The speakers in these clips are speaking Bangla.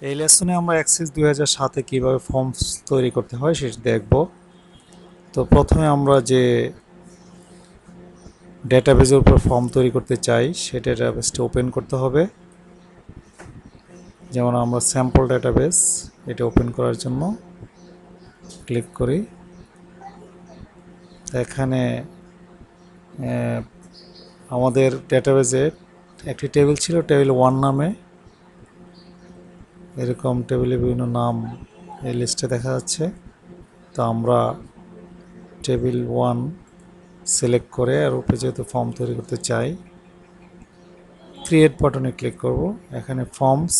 এই লেসনে আমরা অ্যাক্সিস দুই হাজার সাতে কীভাবে ফর্মস তৈরি করতে হয় সেটা দেখব। তো প্রথমে আমরা যে ডেটাবেজের উপর ফর্ম তৈরি করতে চাই সেই ডেটাবেসটি ওপেন করতে হবে। যেমন আমরা স্যাম্পল ডেটাবেস এটা ওপেন করার জন্য ক্লিক করি। এখানে আমাদের ডেটাবেজে একটি টেবিল ছিল, টেবিল ওয়ান নামে। এরকম টেবিলে বিভিন্ন নাম এই লিস্টে দেখা যাচ্ছে। তো আমরা টেবিল ওয়ান সিলেক্ট করে আর উপরে যেহেতু ফর্ম তৈরি করতে চাই, ক্রিয়েট বাটনে ক্লিক করব। এখানে ফর্মস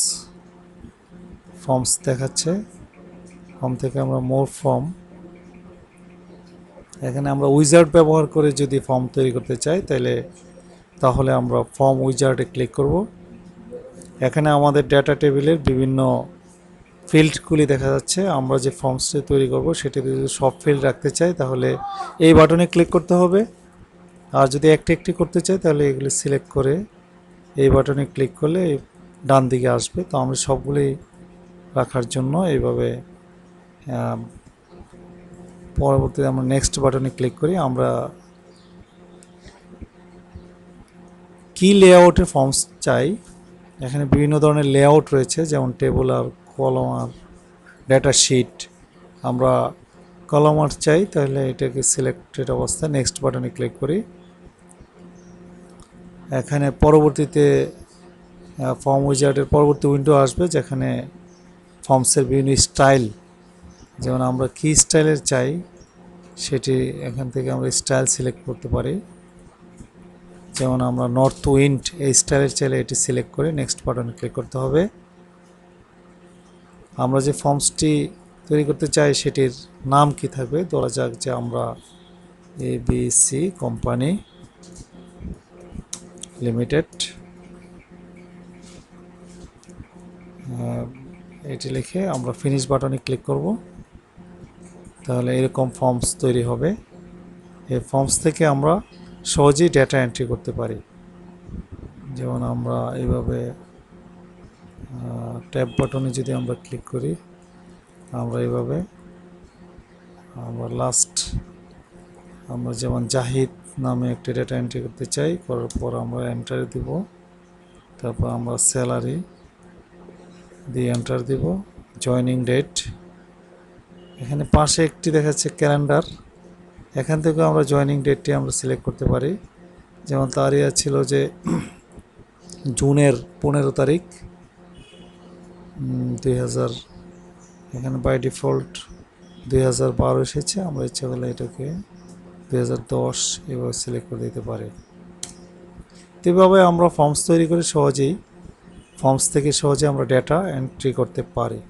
ফর্মস দেখাচ্ছে। ফর্ম থেকে আমরা মোর ফর্ম, এখানে আমরা উইজার্ড ব্যবহার করে যদি ফর্ম তৈরি করতে চাই, তাহলে তাহলে আমরা ফর্ম উইজার্ডে ক্লিক করব। এখানে আমাদের ডেটা টেবিলের বিভিন্ন ফিল্ডগুলি দেখা যাচ্ছে। আমরা যে ফর্মসটি তৈরি করব সেটিতে যদি সব ফিল্ড রাখতে চাই, তাহলে এই বাটনে ক্লিক করতে হবে। আর যদি একটি একটি করতে চাই, তাহলে এগুলি সিলেক্ট করে এই বাটনে ক্লিক করলে ডান দিকে আসবে। তো আমরা সবগুলি রাখার জন্য এইভাবে পরবর্তীতে আমরা নেক্সট বাটনে ক্লিক করি। আমরা কি লেআউটের ফর্মস চাই? এখানে বিভিন্ন ধরনের লেআউট রয়েছে, যেমন টেবল আর কলম আর ডেটা শিট আমরা কলম আর চাই, তাহলে এটাকে সিলেক্টেড অবস্থায় নেক্সট বাটনে ক্লিক করি। এখানে পরবর্তীতে ফর্ম উইজার্ডের পরবর্তী উইন্ডো আসবে, যেখানে ফর্মসের বিভিন্ন স্টাইল যেমন আমরা কি স্টাইলের চাই, সেটি এখান থেকে আমরা স্টাইল সিলেক্ট করতে পারি। যেমন আমরা নর্থ উইন্ড এই স্টাইলের চাইলে এটি সিলেক্ট করে নেক্সট বাটনে ক্লিক করতে হবে। আমরা যে ফর্মসটি তৈরি করতে চাই সেটির নাম কি থাকবে? ধরা যাক যে আমরা A B C company limited এটি লিখে আমরা ফিনিশ বাটনে ক্লিক করব। তাহলে এরকম ফর্মস তৈরি হবে। এই ফর্মস থেকে আমরা সহজেই ডেটা এন্ট্রি করতে পারি। যেমন আমরা এইভাবে ট্যাব বাটনে যদি আমরা ক্লিক করি, আমরা এইভাবে, আমরা লাস্ট আমরা যেমন জাহিদ নামে একটি ডেটা এন্ট্রি করতে চাই, করার পর আমরা এন্টার দিব। তারপর আমরা স্যালারি দিয়ে এন্টার দিব। জয়নিং ডেট এখানে পাশে একটি দেখাচ্ছে ক্যালেন্ডার এখান থেকে আমরা জয়নিং ডেটটি আমরা সিলেক্ট করতে পারি। যেমন তার ইয়া ছিল যে জুনের পনেরো তারিখ দুই হাজার, এখানে বাই ডিফল্ট দুই হাজার বারো এসেছে, আমরা ইচ্ছা করলে এটাকে দুই হাজার দশ এভাবে সিলেক্ট করে দিতে পারি। এভাবে আমরা ফর্মস তৈরি করে সহজেই ফর্মস থেকে সহজে আমরা ডেটা এন্ট্রি করতে পারি।